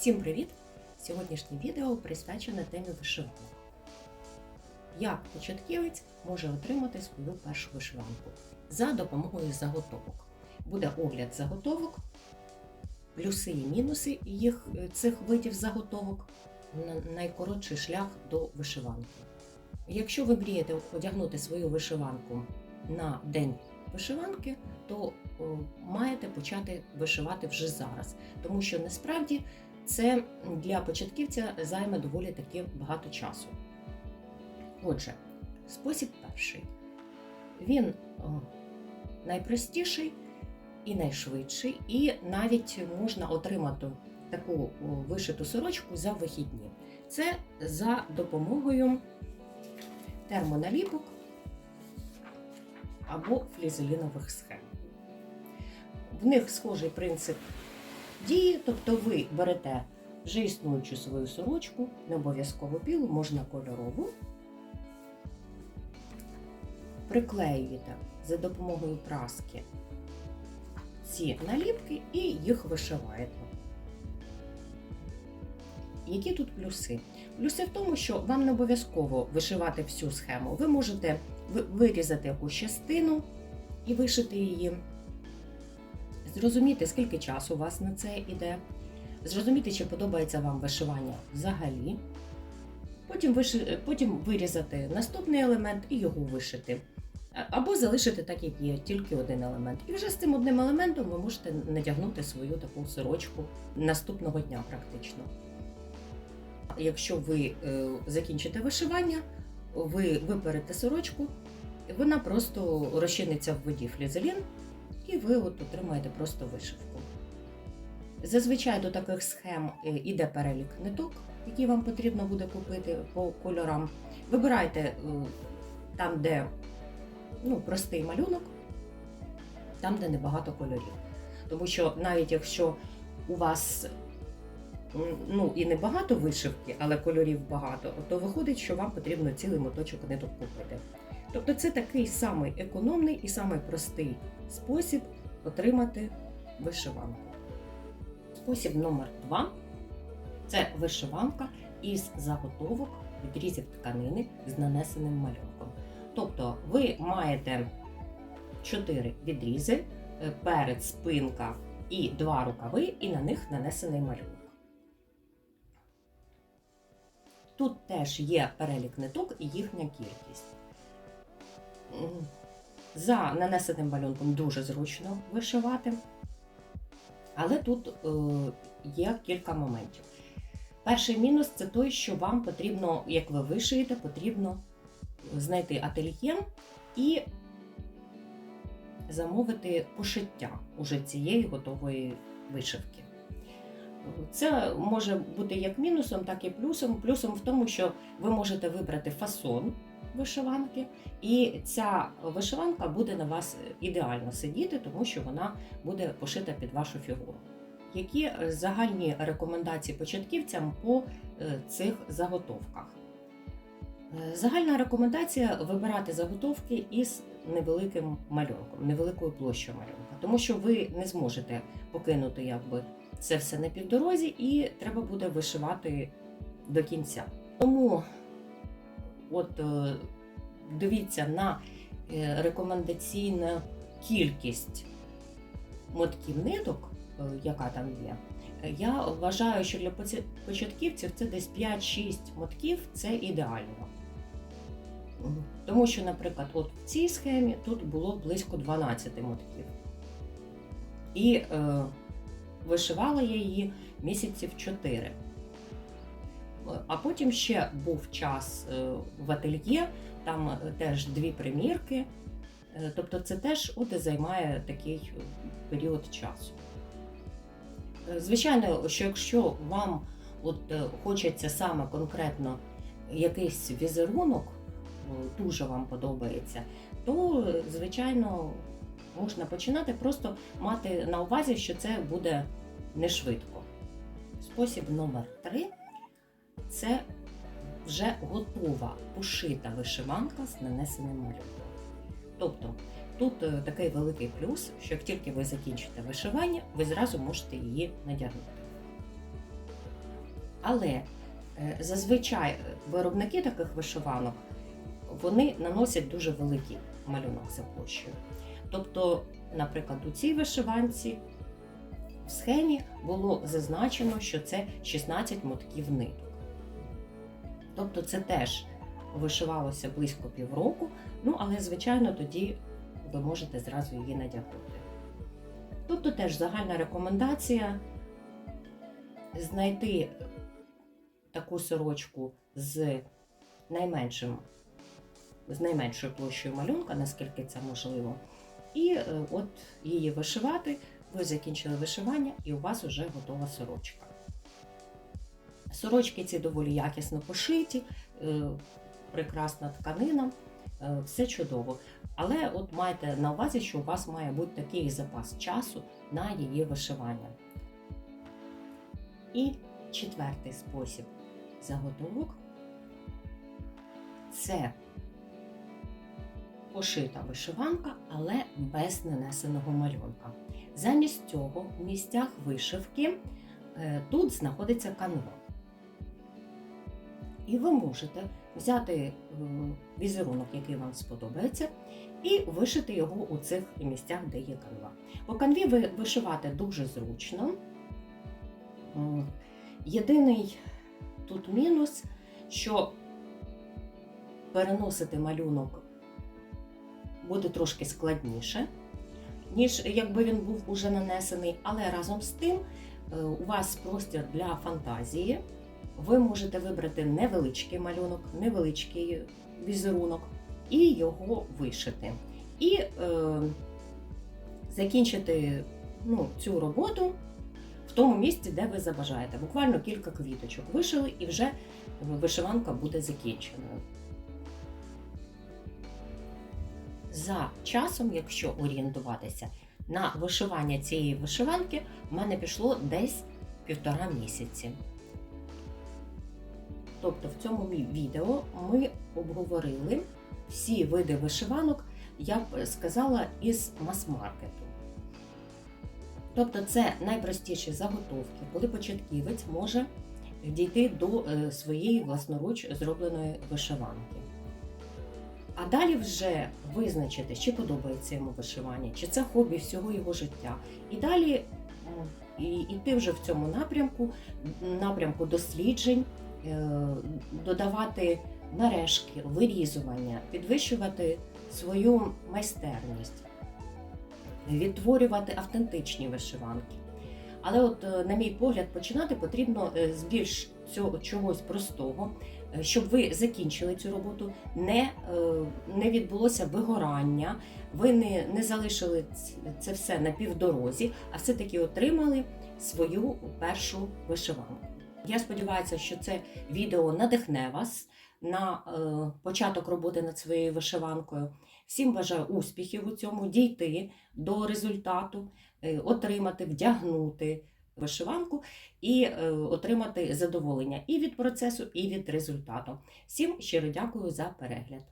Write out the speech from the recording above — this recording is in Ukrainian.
Всім привіт! Сьогоднішнє відео присвячене темі вишиванок. Як початківець може отримати свою першу вишиванку за допомогою заготовок. Буде огляд заготовок, плюси і мінуси їх, е, цих видів заготовок, на- найкоротший шлях до вишиванки. Якщо ви мрієте одягнути свою вишиванку на день вишиванки, то маєте почати вишивати вже зараз, тому що насправді це для початківця займе доволі таки багато часу. Отже, спосіб перший. Він найпростіший і найшвидший, і навіть можна отримати таку вишиту сорочку за вихідні. Це за допомогою термоналіпок або флізелінових схем. В них схожий принцип дії, тобто ви берете вже існуючу свою сорочку, не обов'язково білу, можна кольорову, приклеюєте за допомогою праски ці наліпки і їх вишиваєте. Які тут плюси? Плюси в тому, що вам не обов'язково вишивати всю схему. Ви можете вирізати якусь частину і вишити її, зрозуміти, скільки часу у вас на це йде, зрозуміти, чи подобається вам вишивання взагалі. Потім, виши... Потім вирізати наступний елемент і його вишити. Або залишити так, як є, тільки один елемент. І вже з цим одним елементом ви можете надягнути свою таку сорочку наступного дня практично. Якщо ви е, закінчите вишивання, ви виперете сорочку, вона просто розчиниться в воді флізелін, і ви от отримаєте просто вишивку. Зазвичай до таких схем е, іде перелік ниток, які вам потрібно буде купити по кольорам. Вибирайте е, там, де ну, простий малюнок, там, де небагато кольорів. Тому що навіть якщо у вас ну, і небагато вишивки, але кольорів багато, то виходить, що вам потрібно цілий моточок ниток купити. Тобто це такий самий економний і самий простий спосіб отримати вишиванку. Спосіб номер два це вишиванка із заготовок відрізів тканини з нанесеним малюнком. Тобто ви маєте 4 відрізи, е, перед, спинка і два рукави, і на них нанесений малюнок. Тут теж є перелік ниток і їхня кількість. За нанесеним малюнком дуже зручно вишивати, але тут е, є кілька моментів. Перший мінус це той, що вам потрібно, як ви вишиєте, потрібно знайти ательє і замовити пошиття уже цієї готової вишивки. Це може бути як мінусом, так і плюсом. Плюсом в тому, що ви можете вибрати фасон вишиванки, і ця вишиванка буде на вас ідеально сидіти, тому що вона буде пошита під вашу фігуру. Які е, загальні рекомендації початківцям по е, цих заготовках? Е, Загальна рекомендація вибирати заготовки із невеликим малюнком, невеликою площею малюнка, тому що ви не зможете покинути якби це все на півдорозі, і треба буде вишивати до кінця. Тому от е, дивіться на е, рекомендаційну кількість мотків ниток, е, яка там є. Я вважаю, що для початківців це десь 5-6 мотків це ідеально. Тому що, наприклад, от в цій схемі тут було близько 12 мотків. І е, вишивала я її місяців 4. Е, А потім ще був час е, в ательє, там е, теж дві примірки. Тобто це теж от займає такий період часу. Звичайно, що якщо вам от хочеться саме конкретно якийсь візерунок, дуже вам подобається, то звичайно можна починати, просто мати на увазі, що це буде не швидко. Спосіб номер три це вже готова пошита вишиванка з нанесеним малюнком. Тобто тут е, такий великий плюс, що як тільки ви закінчите вишивання, ви зразу можете її надягнути. Але е, зазвичай виробники таких вишиванок вони наносять дуже великий малюнок за площею. Тобто, наприклад, у цій вишиванці в схемі було зазначено, що це 16 мотків ниток. Тобто це теж вишивалося близько півроку, ну але, звичайно, тоді ви можете зразу її надягнути. Тобто теж загальна рекомендація знайти таку сорочку з найменшим, з найменшою площею малюнка, наскільки це можливо. І е, от її вишивати, ви закінчили вишивання, і у вас вже готова сорочка. Сорочки ці доволі якісно пошиті, е, прекрасна тканина, е, все чудово. Але от майте на увазі, що у вас має бути такий запас часу на її вишивання. І четвертий спосіб заготовок це пошита вишиванка, але без нанесеного малюнка. Замість цього в місцях вишивки е, тут знаходиться канва. І ви можете взяти е, візерунок, який вам сподобається, і вишити його у цих місцях, де є канва. По канві ви вишивати дуже зручно. Єдиний тут мінус, що переносити малюнок буде трошки складніше, ніж якби він був уже нанесений, але разом з тим е, у вас простір для фантазії. Ви можете вибрати невеличкий малюнок, невеличкий візерунок і його вишити. І е, закінчити ну, цю роботу в тому місці, де ви забажаєте. Буквально кілька квіточок вишили, і вже вишиванка буде закінченою. За часом, якщо орієнтуватися на вишивання цієї вишиванки, в мене пішло десь півтора місяці. Тобто в цьому відео ми обговорили всі види вишиванок, я б сказала, із мас-маркету. Тобто це найпростіші заготовки, коли початківець може дійти до е, своєї власноруч зробленої вишиванки. А далі вже визначити, чи подобається йому вишивання, чи це хобі всього його життя. І далі і, йти вже в цьому напрямку, напрямку досліджень, додавати мережки, вирізування, підвищувати свою майстерність, відтворювати автентичні вишиванки. Але, от, е, на мій погляд, починати потрібно е, з більш цього чогось простого, е, щоб ви закінчили цю роботу, не, е, не відбулося вигорання, ви не, не залишили це все на півдорозі, а все-таки отримали свою першу вишиванку. Я сподіваюся, що це відео надихне вас на е, початок роботи над своєю вишиванкою. Всім бажаю успіхів у цьому, дійти до результату, е, отримати, вдягнути вишиванку і е, отримати задоволення і від процесу, і від результату. Всім щиро дякую за перегляд.